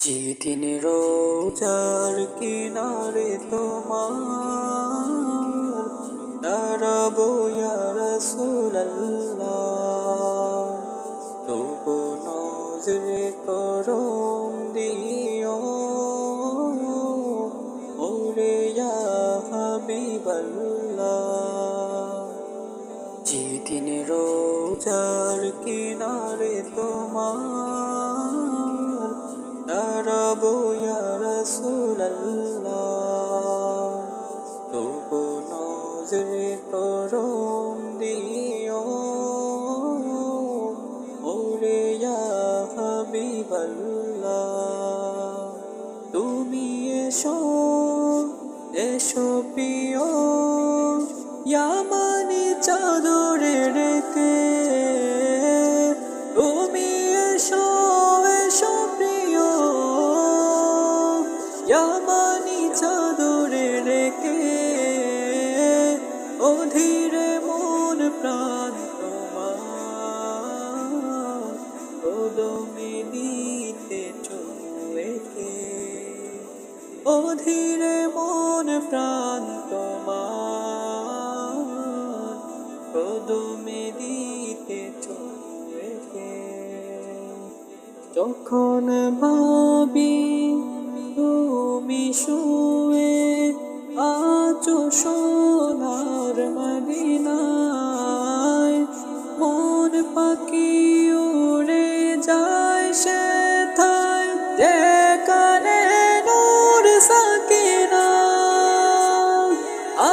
যেদিন রোজার কিনারে তোমার দাঁড়াবো রসুল্লাহ তবু নজরে করম দিও, ওরে হাবিবাল্লাহ। যেদিন রোজার কিনারে তোমার নজরে করম দিও। ওরে হাবিবাল্লাহ তুমি এসো এসো প্রিয় ইয়ামানি চাদরে রেখে অধীরে মন প্রাণ তোমার। দিতে চুয়েকে অধীরে মন প্রাণ তোমার। কদমে দিতে চলেছে যখন ভাবি তুমি শুয়ে আছো পাখি উড়ে যায় সে থায় নূর সাকিনা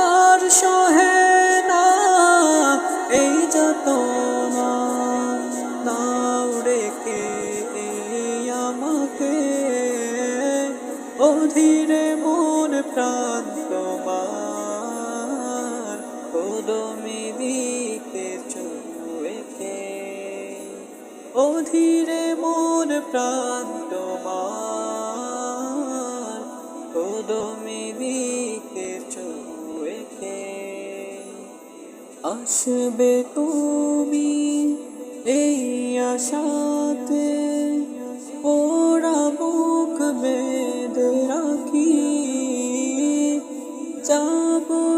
আর সহে না, এই যত অধীরে মন প্রাণ তোমার অধীরে মন প্রাণ তোমার কদমে চুয়েছে আসবে তুমি এই আশাতে ওরা মুখ বেঁধে রাখি। যাব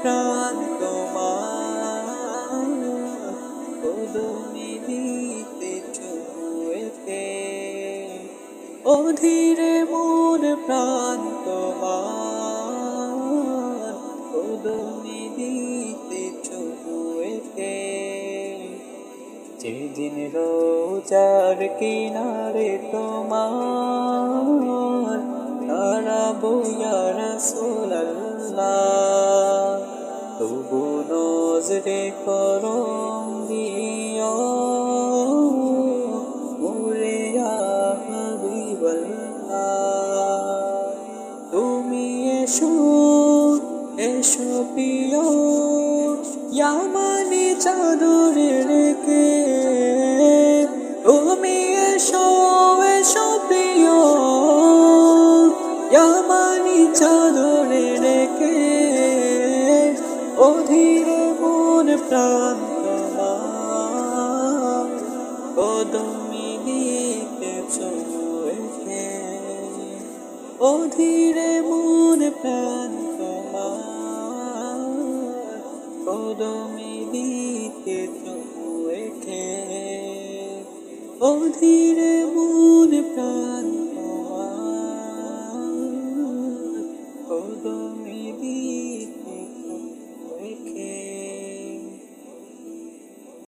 প্রাণ তোমার দিতে অধীরে মন প্রাণ তোমার কদমে দিতে চুয়েছে যেদিন রোজার কিনারে তোমার তারা রসুল্লাহ নজরে করম দিও মোরে হাবিবাল্লাহ তুমি এসো এসো প্রিয় ইয়ামানি চাদরে রেখে। তুমি এসো এসো প্রিয় ইয়ামানি চাদরে অধীরে প্রাণ তোমার কদমি দিতে চলেছে অধীরে মন প্রাণ তোমার কদমে দিতে চলেছে অধীরে মন প্রাণ